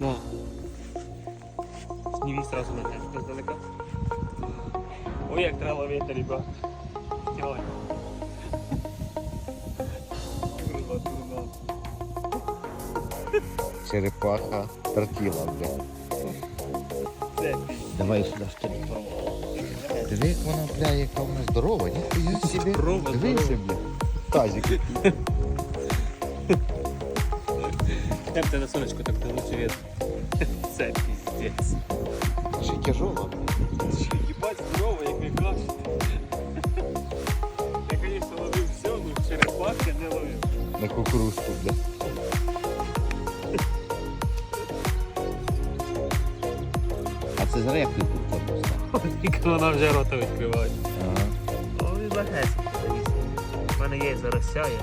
На. Сними сразу на мене здалека. Ой, як треба ловити, ребят. Курва. Черепаха тортіла, бля. Це Давай сюди що ли. Диви, як вона, бля, яка вона здорова, ніхуя собі. Здорова, Дивися, бля. Тазик. Як ти на сонечку так не лучше. Це піздець. Ще тяжова. Ебать здорово, як не краще. Я, конечно, ловив все, но черепахи не ловив. На кукурузку, бля. А це зря кукурка просто. Тільки вона вже рота відкриває. Ага. Ой, легесенько. У мене є зараз сяє.